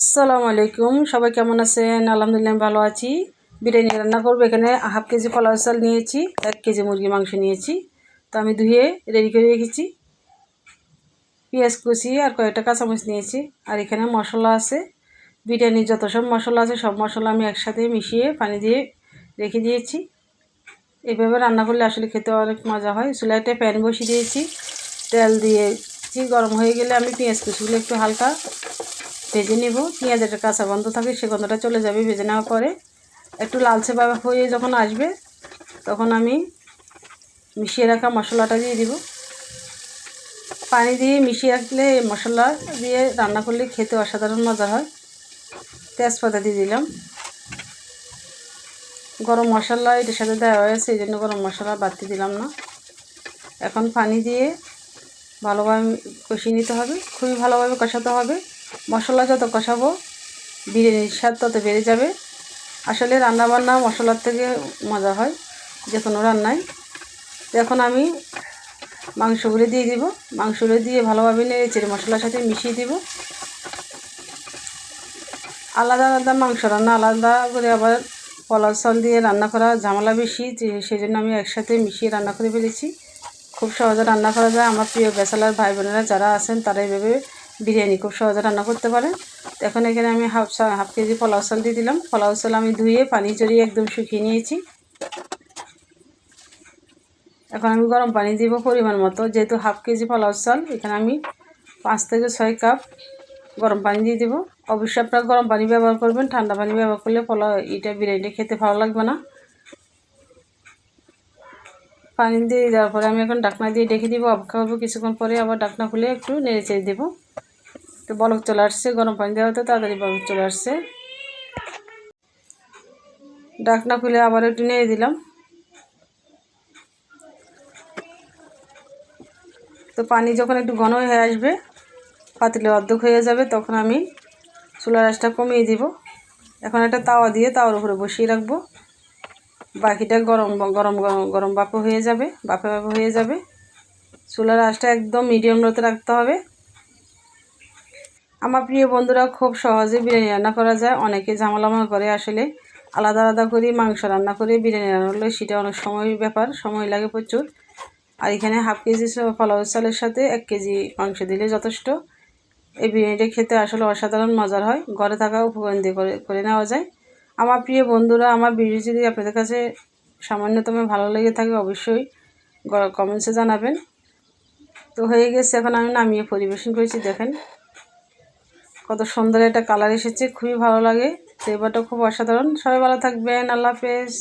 আসসালামু আলাইকুম, সবাই কেমন আছেন? আলহামদুলিল্লাহ ভালো আছি। বিরিয়ানি রান্না করব এখানে। হাফ কেজি পোলাও চাল নিয়েছি, এক কেজি মুরগি মাংস নিয়েছি। তো আমি ধুয়ে রেডি করে রেখেছি। পেঁয়াজ কুচি আর কয়েকটা কাঁচামরিচ নিয়েছি। আর এখানে মশলা আছে। বিরিয়ানির যত সব মশলা আছে, সব মশলা আমি একসাথে মিশিয়ে পানি দিয়ে রেখে দিয়েছি। এভাবে রান্না করলে আসলে খেতে অনেক মজা হয়। চুলাইতে প্যান বসিয়ে দিয়েছি। তেল দিয়েছি। গরম হয়ে গেলে আমি পেঁয়াজ কুচিগুলো একটু হালকা ভেজে নেব। পেঁয়াজ একটা কাঁচা গন্ধ থাকে, সে গন্ধটা চলে যাবে ভেজে নেওয়ার পরে। একটু লালচে বা হয়ে যখন আসবে, তখন আমি মিশিয়ে রাখা মশলাটা দিয়ে দিব। পানি দিয়ে মিশিয়ে রাখলে মশলা দিয়ে রান্না করলে খেতে অসাধারণ মজা হয়। তেজপাতা দিয়ে দিলাম। গরম মশলা এটার সাথে দেওয়া হয়েছে এই জন্য গরম মশলা বাড়তি দিলাম না। এখন পানি দিয়ে ভালোভাবে কষিয়ে নিতে হবে। খুবই ভালোভাবে কষাতে হবে। মশলা যত কষাবো, বিরিয়ানির স্বাদ তত বেড়ে যাবে। আসলে রান্নাবান্না মশলার থেকে মজা হয়, যে কোনো রান্নায়। এখন আমি মাংসগুলো দিয়ে দিব। মাংসগুলো দিয়ে ভালোভাবে নেড়ে চেড়ে মশলার সাথে মিশিয়ে দিব। আলাদা আলাদা মাংস রান্না, আলাদা করে আবার পলাও চাল দিয়ে রান্না করা ঝামেলা বেশি সেই জন্য আমি একসাথে মিশিয়ে রান্না করে ফেলেছি। খুব সহজে রান্না করা যায়। আমার প্রিয় বেসালার ভাই বোনেরা যারা আছেন, তারা এইভাবে বিরিয়ানি খুব সহজে রান্না করতে পারেন এখন এখানে আমি হাফ হাফ কেজি পোলাও চাল দিয়ে দিলাম। পোলাও চাল আমি ধুয়ে, পানি চড়িয়ে একদম শুকিয়ে নিয়েছি। এখন আমি গরম পানি দিব পরিমাণ মতো। যেহেতু হাফ কেজি পোলাও চাল, এখানে আমি পাঁচ থেকে ছয় কাপ গরম পানি দিয়ে দেবো। অবশ্যই আপনারা গরম পানি ব্যবহার করবেন। ঠান্ডা পানি ব্যবহার করলে পোলাও, এটা বিরিয়ানিটা খেতে ভালো লাগবে না। পানি দিয়ে দেওয়ার পরে আমি এখন ডাকনা দিয়ে ডেকে দিব। অপেক্ষা করব কিছুক্ষণ পরে আবার ডাকনা খুলে একটু নেড়ে চেড়ে দেবো। তো বলক চলে আসছে, গরম পানি দেওয়া হতো তাড়াতাড়ি বলক চলে আসছে। ডাকনা খুলে আবার একটু নেড়ে দিলাম। তো পানি যখন একটু ঘন হয়ে আসবে, পাতিলে অর্ধেক হয়ে যাবে, তখন আমি চুলার আঁচটা কমিয়ে দিব। এখন একটা তাওয়া দিয়ে তাওয়ার উপরে বসিয়ে রাখব। বাকিটা গরম গরম গরম বাপে হয়ে যাবে, বাপে বাপে হয়ে যাবে। চুলার আঁচটা একদম মিডিয়াম রোতে রাখতে হবে। আমার প্রিয় বন্ধুরা, খুব সহজে বিরিয়ানি রান্না করা যায়। অনেকে ঝামেলামা করে আসলে। আলাদা আলাদা করে মাংস রান্না করে বিরিয়ানি রান্না করলে সেটা অনেক সময় ব্যাপার, সময় লাগে প্রচুর। আর এখানে হাফ কেজি পোলাও চালের সাথে এক কেজি মাংস দিলে যথেষ্ট। এই বিরিয়ানিটা খেতে আসলে অসাধারণ মজার হয়। ঘরে থাকা উপকরণ দিয়ে করে করে নেওয়া যায়। আমার প্রিয় বন্ধুরা, আমার ভিডিও যদি আপনাদের কাছে সামান্যতম ভালো লেগে থাকে, অবশ্যই কমেন্টসে জানাবেন। তো হয়ে গেছে, এখন আমি নামিয়ে পরিবেশন করেছি, দেখেন। কত সুন্দর একটা কালার এসেছে, খুবই ভালো লাগে। সেবাটা খুব অসাধারণ। সবাই ভালো থাকবেন, আল্লাহ হাফেজ।